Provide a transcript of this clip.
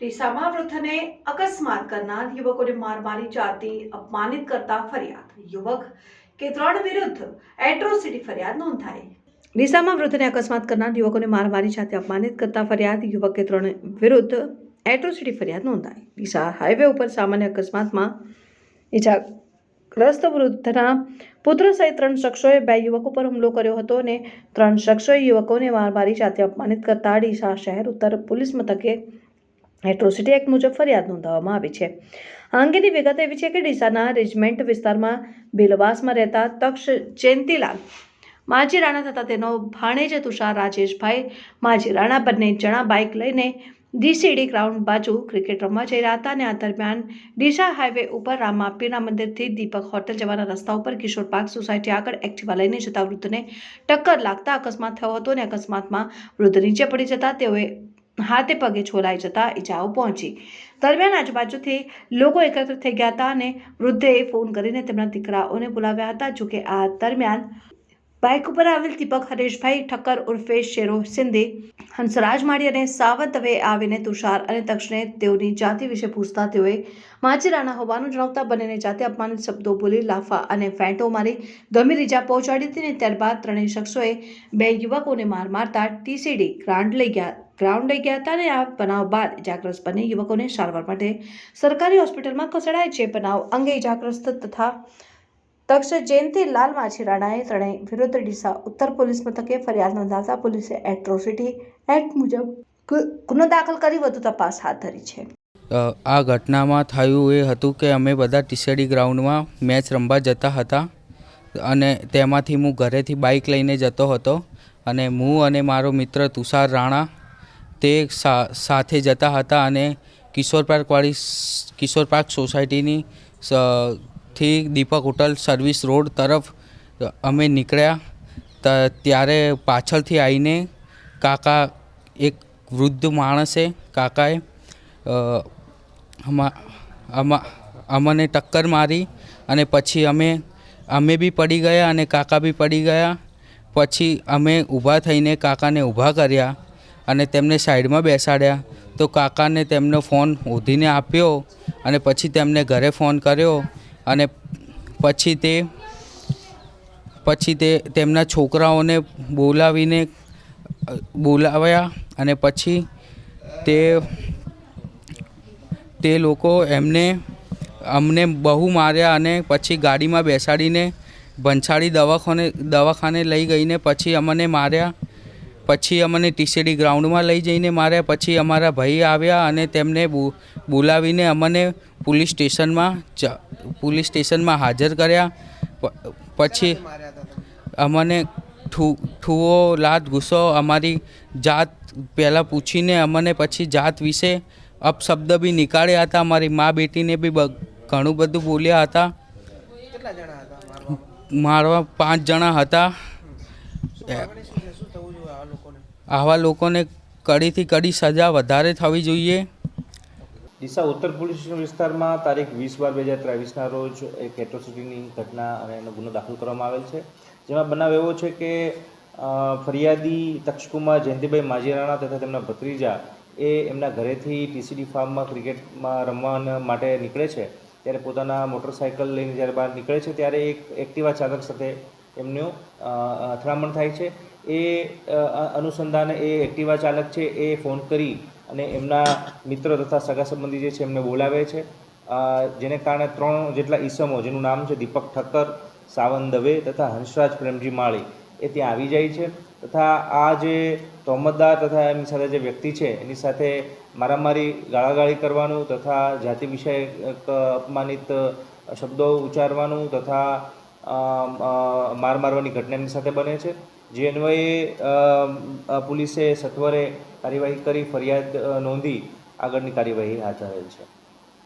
ડીસામાં વૃદ્ધને અકસ્માત કરનાર યુવકોને માર મારી જાતિ અપમાનિત કરતા ફરિયાદ. યુવક કે ત્રણ વિરુદ્ધ એટ્રોસિટી ફરિયાદ નોંધાઈ. ડીસામાં વૃદ્ધને અકસ્માત કરનાર યુવકોને માર મારી જાતે અપમાનિત કરતા ફરિયાદ. યુવક કે ત્રણ વિરુદ્ધ એટ્રોસિટી ફરિયાદ નોંધાઈ. ડીસા હાઈવે ઉપર સામાન્ય અકસ્માતમાં ઇજાગ્રસ્ત વૃદ્ધના પુત્ર સહિત ત્રણ શખ્સોએ બે યુવકો પર હુમલો કર્યો હતો અને ત્રણ શખ્સોએ યુવકોને માર મારી જાતે અપમાનિત કરતા ડીસા શહેર ઉત્તર પોલીસ મથકે એટ્રોસિટી એક્ટ મુજબ ફરિયાદ નોંધાવવામાં આવી છે. આ અંગેની વિગત એવી છે કે ડીસાના રેજમેન્ટ વિસ્તારમાં બેલવાસમાં રહેતા તક્ષ ચેન્તીલાલ માજી રાણા થતા તેનો ભાણેજ તુષાર રાજેશભાઈ માજી રાણા બંને જણા બાઇક લઈને ડીસીડી ગ્રાઉન્ડ બાજુ ક્રિકેટ રમવા જઈ રહ્યા હતા અને આ દરમિયાન ડીસા હાઈવે ઉપર રામાપીરના મંદિરથી દીપક હોટલ જવાના રસ્તા ઉપર કિશોર પાર્ક સોસાયટી આગળ એક્ટિવા લઈને જતા વૃદ્ધને ટક્કર લાગતા અકસ્માત થયો હતો અને અકસ્માતમાં વૃદ્ધ નીચે પડી જતા તેઓએ હાથે પગે છોલાઈ જતા ઈજાઓ પહોંચી. દરમિયાન આજુબાજુથી લોકો એકત્ર થઈ ગયા હતા અને વૃદ્ધે ફોન કરીને તેમના દીકરાઓને બોલાવ્યા હતા. જોકે આ દરમિયાન બાઇક ઉપર આવેલ દીપક હરેશભાઈ ઠક્કર ઉર્ફે શેરો સિંધી, હંસરાજ માળી અને સાવંત દવે આવીને તુષાર અને તક્ષને તેઓની જાતિ વિશે પૂછતા તેઓએ માચીરાણા હોવાનું જણાવતા બંનેને જાતે અપમાનિત શબ્દો બોલી લાફા અને ફેંટો મારી ગંભીર ઇજા પહોંચાડી હતી અને ત્યારબાદ ત્રણેય શખ્સોએ બે યુવકોને માર મારતા ટીસીડી ગ્રાન્ડ લઈ ગયા ગ્રાઉન્ડ લઈ ગયા હતા અને આ બનાવ બાદ ઇજાગ્રસ્ત બંને યુવકોને સારવાર માટે સરકારી હોસ્પિટલમાં ખસેડાય છે. બનાવ અંગે ઇજાગ્રસ્ત તથા તક્ષ જયંતિ લાલ માછી રાણાએ ત્રણેય વિરુદ્ધ ડીસા ઉત્તર પોલીસ મથકે ફરિયાદ નોંધાતા પોલીસે એટ્રોસિટી એક્ટ મુજબ ગુનો દાખલ કરી વધુ તપાસ હાથ ધરી છે. આ ઘટનામાં થયું એ હતું કે અમે બધા ટીસેડી ગ્રાઉન્ડમાં મેચ રમવા જતા હતા અને તેમાંથી હું ઘરેથી બાઇક લઈને જતો હતો અને હું અને મારો મિત્ર તુષાર રાણા તે સાથે જતા હતા અને કિશોર પાર્કવાળી કિશોર પાર્ક સોસાયટીની થી દીપક હોટલ સર્વિસ રોડ તરફ અમે નીકળ્યા. ત્યારે પાછળથી આવીને કાકા એક વૃદ્ધ માણસે કાકાએ અમને ટક્કર મારી અને પછી અમે અમે બી પડી ગયા અને કાકા બી પડી ગયા. પછી અમે ઊભા થઈને કાકાને ઊભા કર્યા. અને તેમને સાઈડમાં બેસાડ્યા. તો કાકાને તેમનો ફોન ઓધીને આપ્યો અને પછી તેમને ઘરે ફોન કર્યો અને પછી તે પછી તે તેમના છોકરાઓને બોલાવીને, બોલાવ્યા અને પછી તે તે લોકો એમને, અમને બહુ માર્યા અને પછી ગાડીમાં બેસાડીને ભંછાળી દવાખાને દવાખાને લઈ ગઈને પછી અમને માર્યા. પછી અમને ટીસીડી ગ્રાઉન્ડમાં લઈ જઈને મારે પછી અમારા ભાઈ આવ્યા અને તેમને બો- બોલાવીને અમને પોલીસ સ્ટેશનમાં પોલીસ સ્ટેશનમાં હાજર કર્યા. પછી અમને ઠુઓ લાત ગુસ્સો અમારી જાત પહેલાં પૂછીને અમને પછી જાત વિશે અપશબ્દ બી નીકાળ્યા હતા. અમારી મા બેટીને બી ઘણું બધું બોલ્યા હતા. મારવા પાંચ જણા હતા. થવું જોઈએ આવા લોકોને? આવા લોકોને કડીથી કડી સજા વધારે થવી જોઈએ. ડીસા ઉત્તર પોલીસ સ્ટેશન વિસ્તારમાં તારીખ વીસ બાર બે હજાર ત્રેવીસના રોજ એક એટ્રોસિટીની ઘટના અને એનો ગુનો દાખલ કરવામાં આવેલ છે. જેમાં બનાવ એવો છે કે ફરિયાદી તક્ષકુમાર જયંતિભાઈ માજીરાણા તથા તેમના ભત્રીજા એ એમના ઘરેથી ટીસીડી ફાર્મમાં ક્રિકેટમાં રમવા માટે નીકળે છે. ત્યારે પોતાના મોટરસાઇકલ લઈને જ્યારે બહાર નીકળે છે ત્યારે એક એક્ટિવા ચાલક સાથે એમનું અથડામણ થાય છે. એ અનુસંધાને એ એક્ટિવા ચાલક છે એ ફોન કરી અને એમના મિત્ર તથા સગા સંબંધી જે છે એમને બોલાવે છે. જેને કારણે ત્રણ જેટલા ઈસમો, જેનું નામ છે દીપક ઠક્કર, સાવન દવે તથા હંસરાજ પ્રેમજી માળી, એ ત્યાં આવી જાય છે. તથા આ જે તહોમતદાર તથા એમની સાથે જે વ્યક્તિ છે, એની સાથે મારામારી, ગાળાગાળી કરવાનું તથા જાતિ વિષયક અપમાનિત શબ્દો ઉચ્ચારવાનું તથા માર મારવાની ઘટના સાથે બને છે. જે અન્વયે પોલીસે સત્વરે કાર્યવાહી કરી, ફરિયાદ નોંધી આગળની કાર્યવાહી હાથ ધરેલ છે.